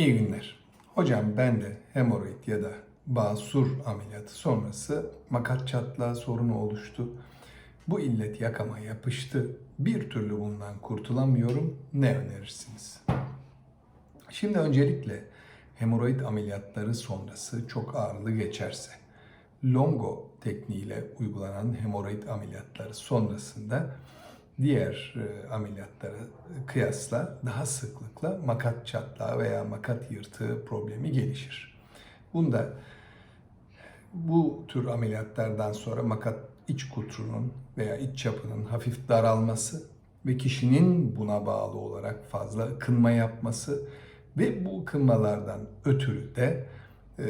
İyi günler. Hocam ben de hemoroid ya da basur ameliyatı sonrası makat çatlağı sorunu oluştu. Bu illet yakama yapıştı. Bir türlü bundan kurtulamıyorum. Ne önerirsiniz? Şimdi öncelikle hemoroid ameliyatları sonrası çok ağrılı geçerse, longo tekniğiyle uygulanan hemoroid ameliyatları sonrasında diğer e, ameliyatlara kıyasla daha sıklıkla makat çatlağı veya makat yırtığı problemi gelişir. Bunda bu tür ameliyatlardan sonra makat iç kutrunun veya iç çapının hafif daralması ve kişinin buna bağlı olarak fazla ıkınma yapması ve bu ıkınmalardan ötürü de e,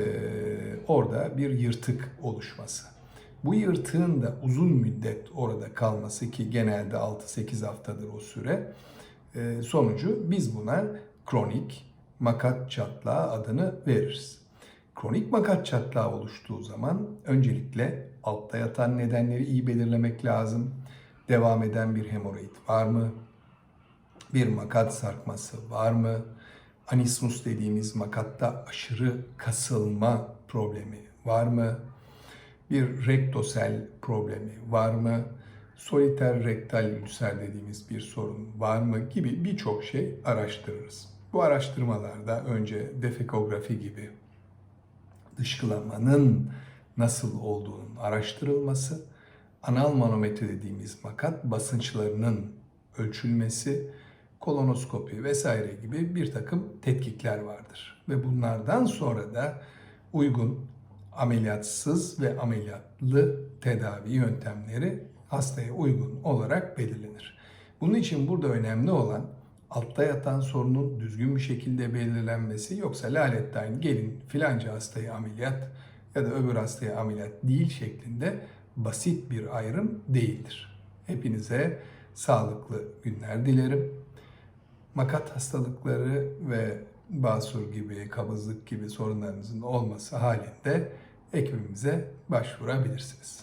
orada bir yırtık oluşması. Bu yırtığın da uzun müddet orada kalması ki genelde 6-8 haftadır o süre e, sonucu biz buna kronik makat çatlağı adını veririz. Kronik makat çatlağı oluştuğu zaman öncelikle altta yatan nedenleri iyi belirlemek lazım. Devam eden bir hemoroid var mı? Bir makat sarkması var mı? Anismus dediğimiz makatta aşırı kasılma problemi var mı? Bir rektosel problemi var mı? Soliter rektal ülser dediğimiz bir sorun var mı gibi birçok şey araştırırız. Bu araştırmalarda önce defekografi gibi dışkılamanın nasıl olduğunun araştırılması, anal manometre dediğimiz makat basınçlarının ölçülmesi, kolonoskopi vesaire gibi bir takım tetkikler vardır. Ve bunlardan sonra da uygun ameliyatsız ve ameliyatlı tedavi yöntemleri hastaya uygun olarak belirlenir. Bunun için burada önemli olan altta yatan sorunun düzgün bir şekilde belirlenmesi yoksa laletten gelin filanca hastaya ameliyat ya da öbür hastaya ameliyat değil şeklinde basit bir ayrım değildir. Hepinize sağlıklı günler dilerim. Makat hastalıkları ve basur gibi, kabızlık gibi sorunlarınızın olması halinde ekibimize başvurabilirsiniz.